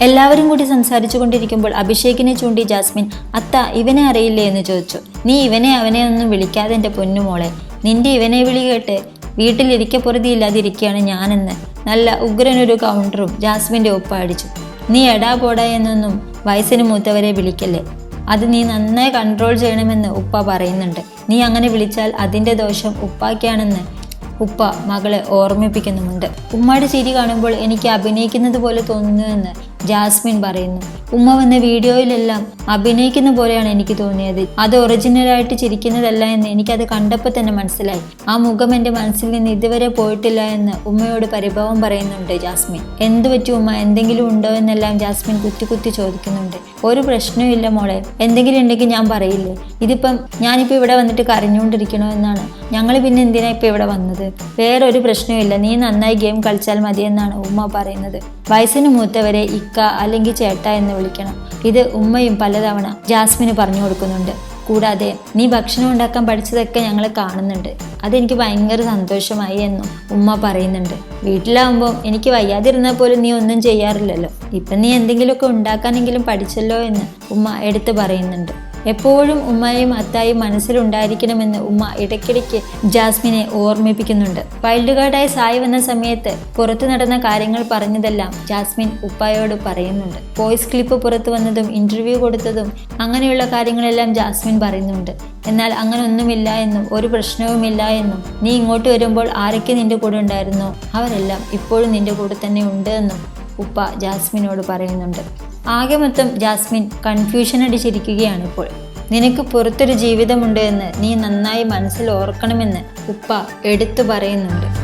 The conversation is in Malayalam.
എല്ലാവരും കൂടി സംസാരിച്ചു കൊണ്ടിരിക്കുമ്പോൾ അഭിഷേകിനെ ചൂണ്ടി ജാസ്മിൻ അത്ത ഇവനെ അറിയില്ലേ? എന്ന് ചോദിച്ചു. നീ ഇവനെ അവനെ ഒന്നും വിളിക്കാതെ എന്റെ പൊന്നുമോളെ നിന്റെ ഇവനെ വിളി കേട്ട് വീട്ടിലിരിക്കെ പൊറുതിയില്ലാതിരിക്കുകയാണ് ഞാനെന്ന്. നല്ല ഉഗ്രനൊരു കൗണ്ടറും ജാസ്മിന്റെ ഒപ്പ അടിച്ചു. നീ എടാ പോടാ എന്നൊന്നും വയസ്സിന് മൂത്തവരെ വിളിക്കല്ലേ. അത് നീ നന്നായി കൺട്രോൾ ചെയ്യണമെന്ന് ഉപ്പ പറയുന്നുണ്ട്. നീ അങ്ങനെ വിളിച്ചാൽ അതിന്റെ ദോഷം ഉപ്പാക്കാണെന്ന് ഉപ്പ മകളെ ഓർമ്മിപ്പിക്കുന്നുമുണ്ട്. ഉമ്മയുടെ ചിരി കാണുമ്പോൾ എനിക്ക് അഭിനയിക്കുന്നത് പോലെ തോന്നുന്നുവെന്ന് ജാസ്മിൻ പറയുന്നു. ഉമ്മ വന്ന വീഡിയോയിലെല്ലാം അഭിനയിക്കുന്ന പോലെയാണ് എനിക്ക് തോന്നിയത്. അത് ഒറിജിനലായിട്ട് ചിരിക്കുന്നതല്ല എന്ന് എനിക്കത് കണ്ടപ്പോൾ തന്നെ മനസ്സിലായി. ആ മുഖം എന്റെ മനസ്സിൽ നിന്ന് ഇതുവരെ പോയിട്ടില്ല എന്ന് ഉമ്മയോട് പരിഭവം പറയുന്നുണ്ട് ജാസ്മിൻ. എന്തു പറ്റി ഉമ്മ? എന്തെങ്കിലും ഉണ്ടോ എന്നെല്ലാം ജാസ്മിൻ കുത്തി കുത്തി ചോദിക്കുന്നുണ്ട്. ഒരു പ്രശ്നവും ഇല്ല മോളെ. എന്തെങ്കിലും ഉണ്ടെങ്കിൽ ഞാൻ പറയില്ലേ? ഇതിപ്പം ഞാനിപ്പോൾ ഇവിടെ വന്നിട്ട് കരഞ്ഞുകൊണ്ടിരിക്കണോ എന്നാണ്. ഞങ്ങൾ പിന്നെ എന്തിനാ ഇപ്പോൾ ഇവിടെ വന്നത്? വേറൊരു പ്രശ്നവും പ്രശ്നവുമില്ല നീ നന്നായി ഗെയിം കളിച്ചാൽ മതിയെന്നാണ് ഉമ്മ പറയുന്നത്. വയസ്സിന് മൂത്തവരെ ഇക്ക അല്ലെങ്കിൽ ചേട്ട എന്ന് വിളിക്കണം. ഇത് ഉമ്മയും പലതവണ ജാസ്മിന് പറഞ്ഞു കൊടുക്കുന്നുണ്ട്. കൂടാതെ നീ ഭക്ഷണം ഉണ്ടാക്കാൻ പഠിച്ചതൊക്കെ ഞങ്ങൾ കാണുന്നുണ്ട്. അതെനിക്ക് ഭയങ്കര സന്തോഷമായി എന്നും ഉമ്മ പറയുന്നുണ്ട്. വീട്ടിലാവുമ്പോൾ എനിക്ക് വയ്യാതിരുന്നാൽ പോലും നീ ഒന്നും ചെയ്യാറില്ലല്ലോ. ഇപ്പം നീ എന്തെങ്കിലുമൊക്കെ ഉണ്ടാക്കാനെങ്കിലും പഠിച്ചല്ലോ എന്ന് ഉമ്മ എടുത്തു പറയുന്നുണ്ട്. എപ്പോഴും ഉമ്മയും അത്തായും മനസ്സിലുണ്ടായിരിക്കണമെന്ന് ഉമ്മ ഇടയ്ക്കിടയ്ക്ക് ജാസ്മിനെ ഓർമ്മിപ്പിക്കുന്നുണ്ട്. വൈൽഡ് കാർഡായി സായി വന്ന സമയത്ത് പുറത്തു നടന്ന കാര്യങ്ങൾ പറഞ്ഞതെല്ലാം ജാസ്മിൻ ഉപ്പായോട് പറയുന്നുണ്ട്. വോയിസ് ക്ലിപ്പ് പുറത്തു വന്നതും ഇന്റർവ്യൂ കൊടുത്തതും അങ്ങനെയുള്ള കാര്യങ്ങളെല്ലാം ജാസ്മിൻ പറയുന്നുണ്ട്. എന്നാൽ അങ്ങനൊന്നുമില്ല എന്നും ഒരു പ്രശ്നവുമില്ല എന്നും നീ ഇങ്ങോട്ട് വരുമ്പോൾ ആരൊക്കെ നിന്റെ കൂടെ ഉണ്ടായിരുന്നോ? അവരെല്ലാം ഇപ്പോഴും നിന്റെ കൂടെ തന്നെ ഉണ്ട് എന്നും ഉപ്പ ജാസ്മിനോട് പറയുന്നുണ്ട്. ആകെ മൊത്തം ജാസ്മിൻ കൺഫ്യൂഷൻ അടിച്ചിരിക്കുകയാണ് ഇപ്പോൾ. നിനക്ക് പുറത്തൊരു ജീവിതമുണ്ട് എന്ന് നീ നന്നായി മനസ്സിൽ ഓർക്കണമെന്ന് ഉപ്പ എടുത്തു പറയുന്നുണ്ട്.